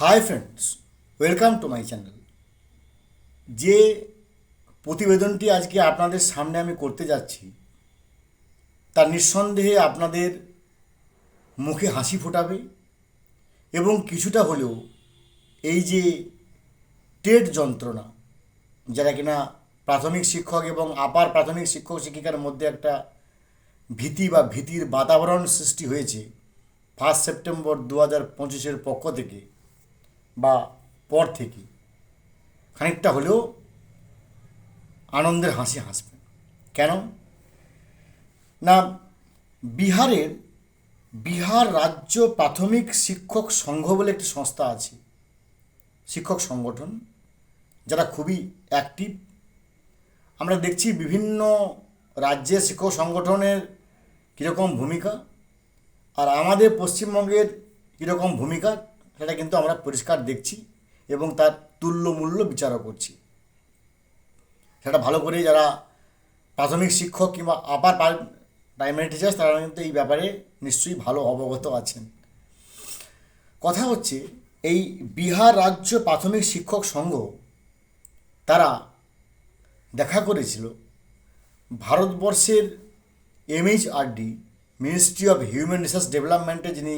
Hi friends welcome to my channel যে প্রতিবেদনটি আজকে আপনাদের সামনে আমি করতে যাচ্ছি, তা নিঃসন্দেহে আপনাদের মুখে হাসি ফোটাবে এবং কিছুটা হলেও এই যে টেট যন্ত্রণা, যারা কিনা প্রাথমিক শিক্ষক এবং আপার প্রাথমিক শিক্ষক শিক্ষিকার মধ্যে একটা ভীতি বা ভীতির বাতাবরণ সৃষ্টি হয়েছে ফার্স্ট সেপ্টেম্বর দু হাজার পঁচিশের পক্ষ থেকে। বা পর থেকে খানিকটা হলেও আনন্দের হাসি হাসবে। কেন? না, বিহারের, বিহার রাজ্য প্রাথমিক শিক্ষক সংঘ বলে একটি সংস্থা আছে। শিক্ষক সংগঠন, যারা খুবই অ্যাক্টিভ আমরা দেখছি বিভিন্ন রাজ্যের শিক্ষক সংগঠনের কীরকম ভূমিকা, আর আমাদের পশ্চিমবঙ্গের কীরকম ভূমিকা সেটা কিন্তু আমরা পরিষ্কার দেখছি এবং তার তুল্য মূল্য বিচারও করছি। সেটা ভালো করে যারা প্রাথমিক শিক্ষক কিংবা আপার প্রাইমারি টিচার্স তারা কিন্তু এই ব্যাপারে নিশ্চয়ই ভালো অবগত আছেন। কথা হচ্ছে, এই বিহার রাজ্য প্রাথমিক শিক্ষক সংঘ তারা দেখা করেছিল ভারতবর্ষের MHRD ministry of human resource ডেভেলপমেন্টে যিনি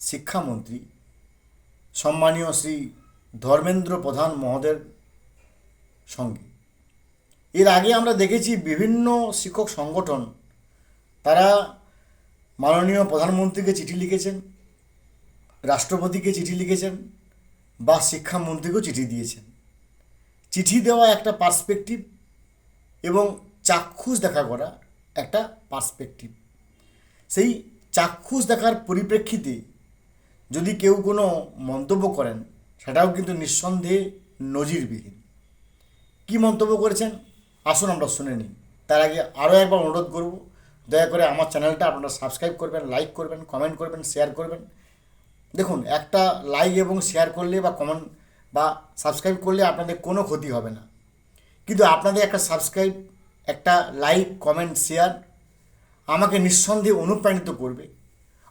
শিক্ষামন্ত্রী সম্মানীয় শ্রী ধর্মেন্দ্র প্রধান মহোদয়ের সঙ্গে। এর আগে আমরা দেখেছি বিভিন্ন শিক্ষক সংগঠন, তারা মাননীয় প্রধানমন্ত্রীকে চিঠি লিখেছেন, রাষ্ট্রপতিকে চিঠি লিখেছেন বা শিক্ষামন্ত্রীকেও চিঠি দিয়েছেন। চিঠি দেওয়া একটা পার্সপেক্টিভ এবং চাক্ষুষ দেখা করা একটা পার্সপেক্টিভ। সেই চাক্ষুষ দেখার পরিপ্রেক্ষিতে যদি কেউ কোনো মন্তব্য করেন, সেটাও কিন্তু নিঃসন্দেহে নজিরবিহীন। কী মন্তব্য করেছেন? আসুন আমরা শুনে নিই। তার আগে আরও একবার অনুরোধ করব, দয়া করে আমার চ্যানেলটা আপনারা সাবস্ক্রাইব করবেন, লাইক করবেন, কমেন্ট করবেন, শেয়ার করবেন। দেখুন, একটা লাইক এবং শেয়ার করলে বা কমেন্ট বা সাবস্ক্রাইব করলে আপনাদের কোনো ক্ষতি হবে না। কিন্তু আপনাদের একটা সাবস্ক্রাইব, একটা লাইক, কমেন্ট, শেয়ার আমাকে নিঃসন্দেহে অনুপ্রাণিত করবে।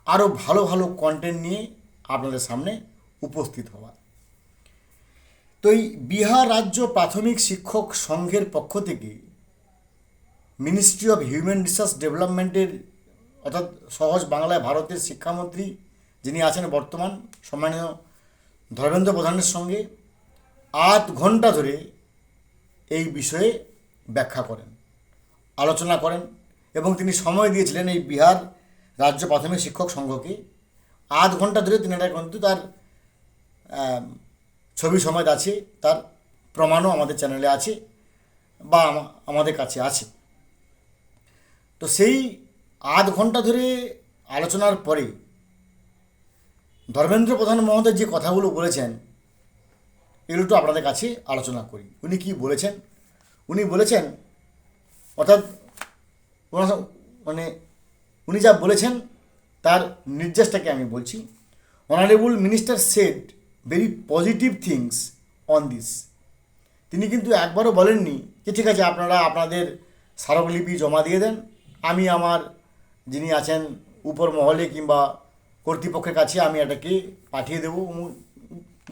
আরও ভালো ভালো কন্টেন্ট নিয়ে আপনাদের সামনে উপস্থিত হওয়া। তো এই বিহার রাজ্য প্রাথমিক শিক্ষক সংঘের পক্ষ থেকে মিনিস্ট্রি অফ হিউম্যান রিসোর্স ডেভেলপমেন্টের অর্থাৎ সহজ বাংলায় ভারতের শিক্ষামন্ত্রী যিনি আছেন বর্তমান সম্মানীয় ধর্মেন্দ্র প্রধানের সঙ্গে আধ ঘণ্টা ধরে এই বিষয়ে ব্যাখ্যা করেন, আলোচনা করেন এবং তিনি সময় দিয়েছিলেন এই বিহার রাজ্য প্রাথমিক শিক্ষক সংঘকে আধ ঘণ্টা ধরে তিনি এটা কিন্তু তার ছবি সমেত আছে, তার প্রমাণও আমাদের চ্যানেলে আছে বা আমাদের কাছে আছে। তো সেই আধ ঘণ্টা ধরে আলোচনার পরে ধর্মেন্দ্র প্রধান মহোদয় যে কথাগুলো বলেছেন এগুলো আপনাদের কাছে আলোচনা করি। উনি কি বলেছেন? উনি বলেছেন, অর্থাৎ মানে উনি যা বলেছেন তার নির্দেশটাকে আমি বলছি। Honourable minister said very positive things on this তিনি কিন্তু একবারও বলেননি যে, ঠিক আছে, আপনারা আপনাদের স্মারকলিপি জমা দিয়ে দেন। আমি আমার যিনি আছেন উপর মহলে কিংবা কর্তৃপক্ষের কাছে আমি এটাকে পাঠিয়ে দেবো।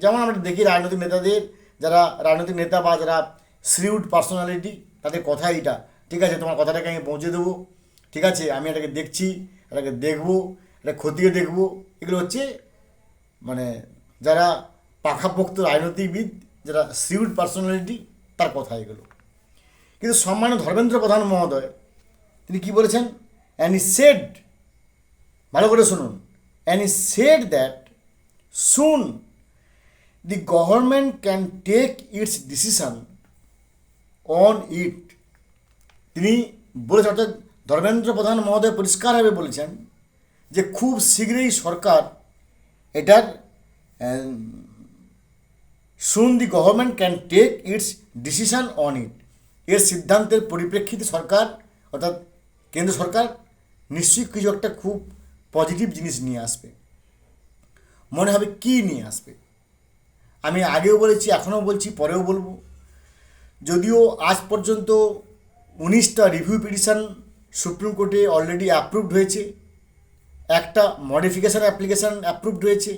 যেমন আমরা দেখি রাজনৈতিক নেতাদের, যারা রাজনৈতিক নেতা বা যারা শ্রিউড পার্সোনালিটি তাদের কথা এইটা। ঠিক আছে, তোমার কথাটাকে আমি পৌঁছে দেবো। ঠিক আছে, আমি এটাকে দেখছি, এটাকে দেখব। এটা খতিয়ে দেখব। এগুলো হচ্ছে মানে যারা পাখাপোক্ত রাজনীতিবিদ, যারা সিউড পার্সোনালিটি তার কথা এগুলো। কিন্তু সম্মানীয় ধর্মেন্দ্র প্রধান মহোদয়, তিনি কি বলেছেন? অ্যান্ড ই সেড ভালো করে শুনুন। And he said that soon the government can take its decision on it তিনি বলেছেন, অর্থাৎ ধর্মেন্দ্র প্রধান মহোদয় পরিষ্কারভাবে বলেছেন যে খুব শীঘ্রই সরকার এটার soon the government can take its decision on it এর সিদ্ধান্তের পরিপ্রেক্ষিতে সরকার, অর্থাৎ কেন্দ্র সরকার নিশ্চয়ই কিছু একটা খুব পজিটিভ জিনিস নিয়ে আসবে। মনে হবে কী নিয়ে আসবে? আমি আগেও বলেছি, এখনও বলছি, পরেও বলব। যদিও আজ পর্যন্ত উনিশটা রিভিউ পিটিশন সুপ্রিম কোর্টে অলরেডি অ্যাপ্রুভড হয়েছে। একটা মডিফিকেশান অ্যাপ্লিকেশান অ্যাপ্রুভড হয়েছে,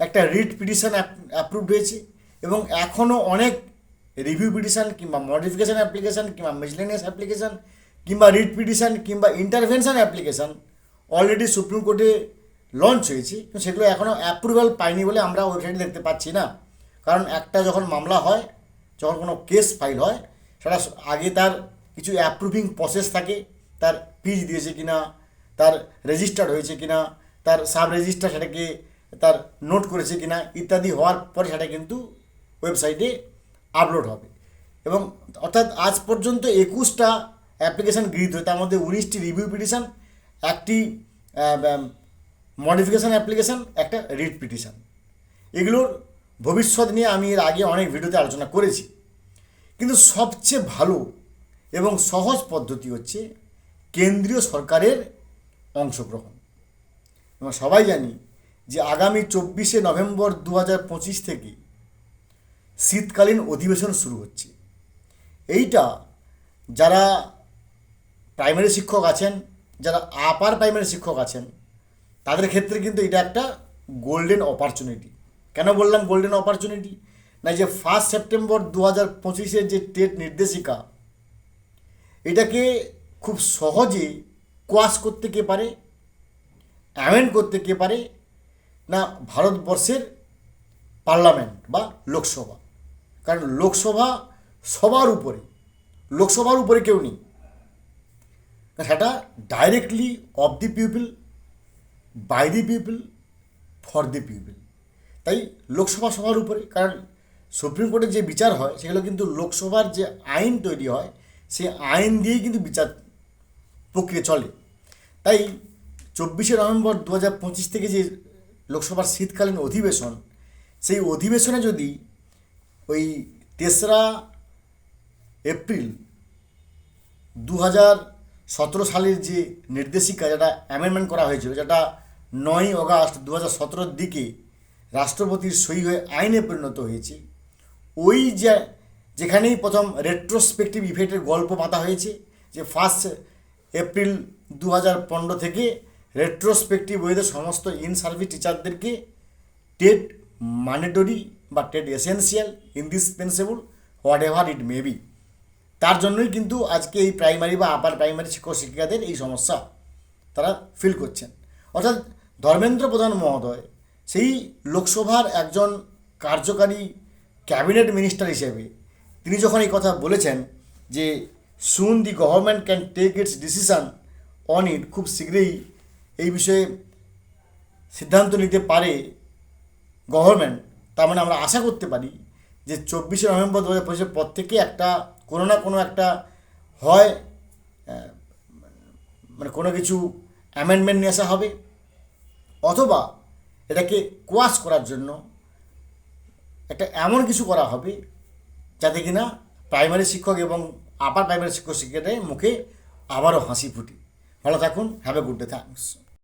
একটা রিট পিটিশন অ্যাপ্রুভড হয়েছে, এবং এখনও অনেক রিভিউ পিটিশন কিংবা মডিফিকেশান অ্যাপ্লিকেশান কিংবা মিসলেনিয়াস অ্যাপ্লিকেশান কিংবা রিট পিটিশন কিংবা ইন্টারভেনশান অ্যাপ্লিকেশান অলরেডি সুপ্রিম কোর্টে লঞ্চ হয়েছে কিন্তু সেগুলো এখনও অ্যাপ্রুভাল পায়নি বলে আমরা ওয়েবসাইটে দেখতে পাচ্ছি না। কারণ একটা যখন মামলা হয়, যখন কোনো কেস ফাইল হয়, সেটা আগে তার কিছু অ্যাপ্রুভিং প্রসেস থাকে, তার ফিজ দিয়েছে কিনা তার রেজিস্টার্ড হয়েছে কিনা, তার সাব রেজিস্টার সেটাকে তার নোট করেছে কিনা ইত্যাদি হওয়ার পরে সেটা কিন্তু ওয়েবসাইটে আপলোড হবে। এবং অর্থাৎ আজ পর্যন্ত একুশটা অ্যাপ্লিকেশান গৃহীত হয় তার মধ্যে উনিশটি রিভিউ পিটিশন একটি মডিফিকেশান অ্যাপ্লিকেশান একটা রিট পিটিশন এগুলোর ভবিষ্যৎ নিয়ে আমি এর আগে অনেক ভিডিওতে আলোচনা করেছি। কিন্তু সবচেয়ে ভালো এবং সহজ পদ্ধতি হচ্ছে কেন্দ্রীয় সরকারের অংশগ্রহণ। আমরা সবাই জানি যে আগামী চব্বিশে নভেম্বর দু পঁচিশ থেকে শীতকালীন অধিবেশন শুরু হচ্ছে। এইটা যারা প্রাইমারি শিক্ষক আছেন, যারা আপার প্রাইমারি শিক্ষক আছেন, তাদের ক্ষেত্রে কিন্তু এটা একটা গোল্ডেন অপরচুনিটি কেন বললাম গোল্ডেন অপরচুনিটি না যে ফার্স্ট সেপ্টেম্বর দু হাজার পঁচিশের যে টেট নির্দেশিকা, এটাকে খুব সহজে কোয়াশ করতে কে পারে? অ্যামেন্ড করতে কে পারে? না, ভারতবর্ষের পার্লামেন্ট বা লোকসভা। কারণ লোকসভা সবার উপরে, লোকসভার উপরে কেউ নেই। সেটা directly of the people by the people for the people তাই লোকসভা সবার উপরে, কারণ সুপ্রিম কোর্টের যে বিচার হয়, সেগুলো কিন্তু লোকসভার যে আইন তৈরি হয়, সেই আইন দিয়েই কিন্তু বিচার প্রক্রিয়া চলে। তাই চব্বিশে নভেম্বর দু হাজার পঁচিশ থেকে যে লোকসভার শীতকালীন অধিবেশন, সেই অধিবেশনে যদি ওই তেসরা এপ্রিল দু হাজার সতেরো সালের যে নির্দেশিকা, যেটা অ্যামেন্ডমেন্ট করা হয়েছিল, যেটা নয় অগাস্ট দু হাজার সতেরোর দিকে রাষ্ট্রপতির সই হয়ে আইনে পরিণত হয়েছে, ওই যে, যেখানেই প্রথম রেট্রোস্পেক্টিভ ইফেক্টের গল্প পাতা হয়েছে, যে ফার্স্ট এপ্রিল দু হাজার পনেরো থেকে রেট্রোস্পেক্টিভ ওয়েতে সমস্ত ইন সার্ভিস টিচারদেরকে টেট ম্যান্ডেটরি বা TET essential indispensable whatever it may be তার জন্যই কিন্তু আজকে এই প্রাইমারি বা আপার প্রাইমারি শিক্ষক শিক্ষিকাদের এই সমস্যা তারা ফিল করছেন। অর্থাৎ ধর্মেন্দ্র প্রধান মহোদয় সেই লোকসভার একজন কার্যকারী ক্যাবিনেট মিনিস্টার হিসেবে তিনি যখন এই কথা বলেছেন যে soon the government can take its decision on it খুব শীঘ্রই এই বিষয়ে সিদ্ধান্ত নিতে পারে গভর্নমেন্ট তার মানে আমরা আশা করতে পারি যে চব্বিশে নভেম্বর দু হাজার পঁচিশের পর থেকে একটা কোনো না কোনো একটা হয় মানে কোনো কিছু অ্যামেন্ডমেন্ট নিয়ে আসা হবে। অথবা এটাকে কোয়াশ করার জন্য একটা এমন কিছু করা হবে যাতে কিনা প্রাইমারি শিক্ষক এবং আপার প্রাইমারি শিক্ষক শিক্ষিকাদের মুখে আবারও হাসি ফুটি। ভালো থাকুন have a good day thanks